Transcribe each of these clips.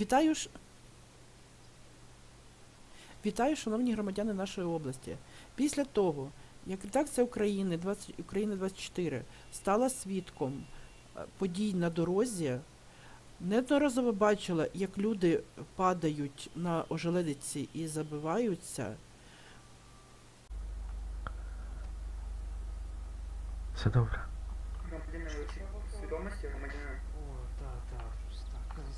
Вітаю ж. Вітаю, шановні громадяни нашої області. Після того, як редакція України 20, Україна 24 стала свідком е, подій на дорозі, неодноразово бачила, як люди падають на ожеледиці і забиваються. Все добре. Громадянин свідомості, громадянин. О, так, так, щось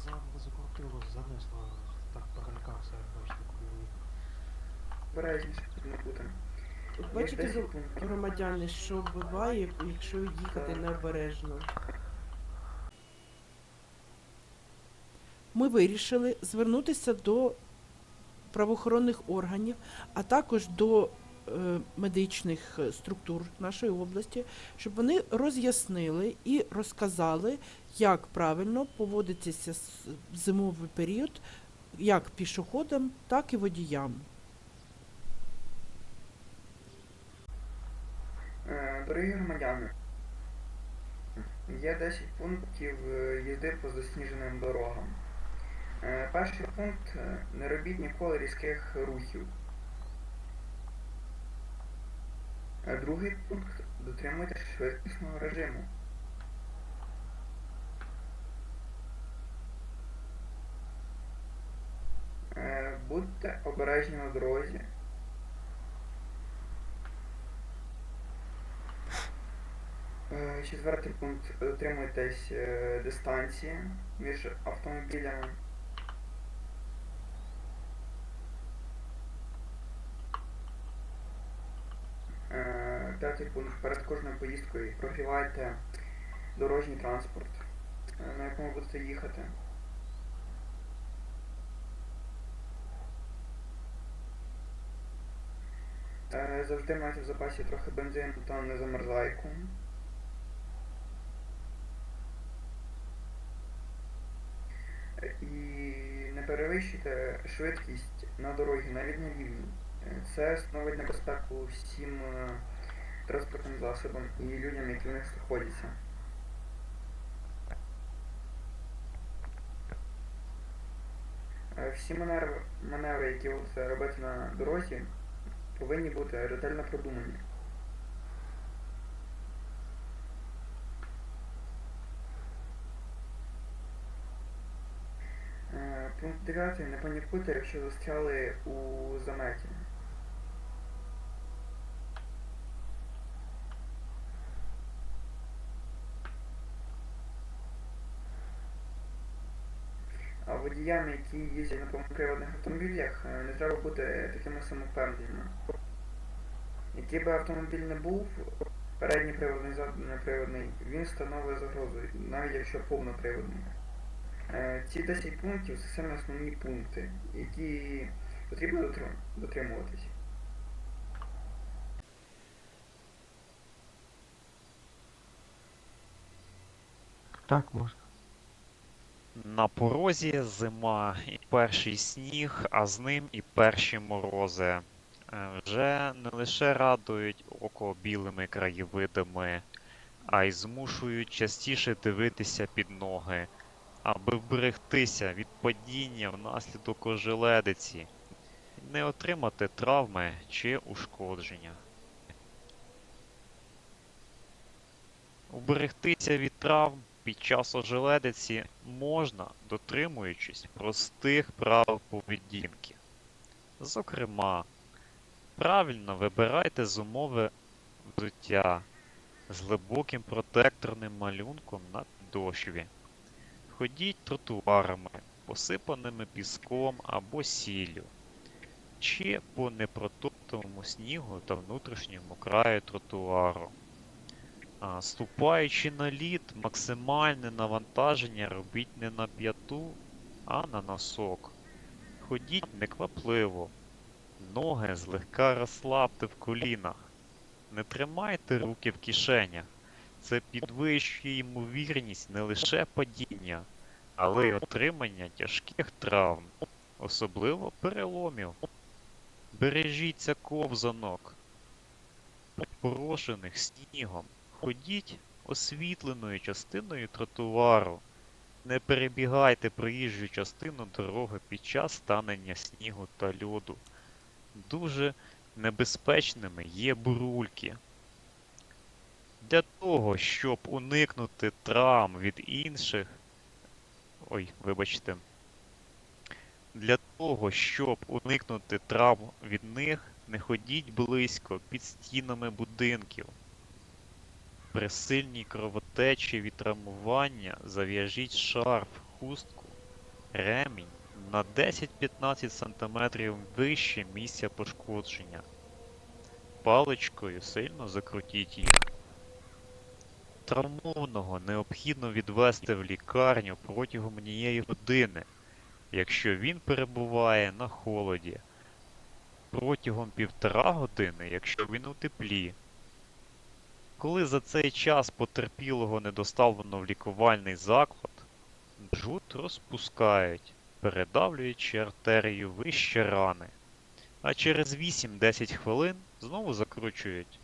за- закрутило, занесло, так перелякався, бачите, коли Обережніше потрібно бути. От бачите, 10 гро- пунктів. громадяни, що буває, якщо їхати необережно. Ми вирішили звернутися до правоохоронних органів, а також до медичних е, структур нашої області, щоб вони роз'яснили і розказали, як правильно поводитися в зимовий період як пішоходам, так і водіям. Е, Дорогі громадяни, є 10 пунктів е, їзди по засніженим дорогам. Е, Перший пункт е, не робіть ніколи різких рухів. Другий пункт дотримуйтесь швидкісного режиму. Е, Будьте обережні на дорозі. Е, Четвертий пункт. Дотримуйтесь е, дистанції між автомобілями. П'ятий пункт. Перед кожною поїздкою прогрівайте дорожній транспорт, е, на якому будете їхати. Е, Завжди майте в запасі трохи бензину та незамерзайку. Е, І не перевищуйте швидкість на дорогі, навіть на рівні. Е, Це становить небезпеку всім транспортним засобам і людям, які в них знаходяться. Е, Всі маневри, які ви будете робити на дорозі, повинні бути ретельно продумані. Е, Пункт 9. Не панікуйте, якщо застряли у заметі. А водіям, які їздять на повноприводних автомобілях, е, не треба бути такими самовпевненими. Який би автомобіль не був, передній приводний, задній приводний, він становить загрозу, навіть якщо повноприводний. Е, Ці 10 пунктів це саме основні пункти, які потрібно дотрим- дотримуватись. Так, можна. На порозі зима і перший сніг, а з ним і перші морози. Е, Вже не лише радують око білими краєвидами, а й змушують частіше дивитися під ноги, аби вберегтися від падіння внаслідок ожеледиці, не отримати травми чи ушкодження. Уберегтися від травм під час ожеледиці можна, дотримуючись простих правил поведінки. Зокрема, правильно вибирайте зумове взуття з глибоким протекторним малюнком на підошві. Ходіть тротуарами, посипаними піском або сіллю, чи по непротоптаному снігу та внутрішньому краю тротуару. Ступаючи на лід, максимальне навантаження робіть не на п'яту, а на носок. Ходіть неквапливо. Ноги злегка розслабте в колінах. Не тримайте руки в кишенях. Це підвищує ймовірність не лише падіння, але й отримання тяжких травм, особливо переломів. Бережіться ковзанок, порошених снігом. Ходіть освітленою частиною тротуару, Не перебігайте проїжджу частину дороги під час станення снігу та льоду. Дуже небезпечними є бурульки. Для того, щоб уникнути травм від інших. Ой, вибачте. Для того, щоб уникнути травм від них, не ходіть близько під стінами будинків. При сильній кровотечі від травмування зав'яжіть шарф, хустку, ремінь на 10-15 см вище місця пошкодження. Паличкою сильно закрутіть їх. Травмованого необхідно відвести в лікарню протягом однієї години, якщо він перебуває на холоді, протягом півтора години, якщо він у теплі. Коли за цей час потерпілого не доставлено в лікувальний заклад, джут розпускають, передавлюючи артерію вище рани, а через 8-10 хвилин знову закручують.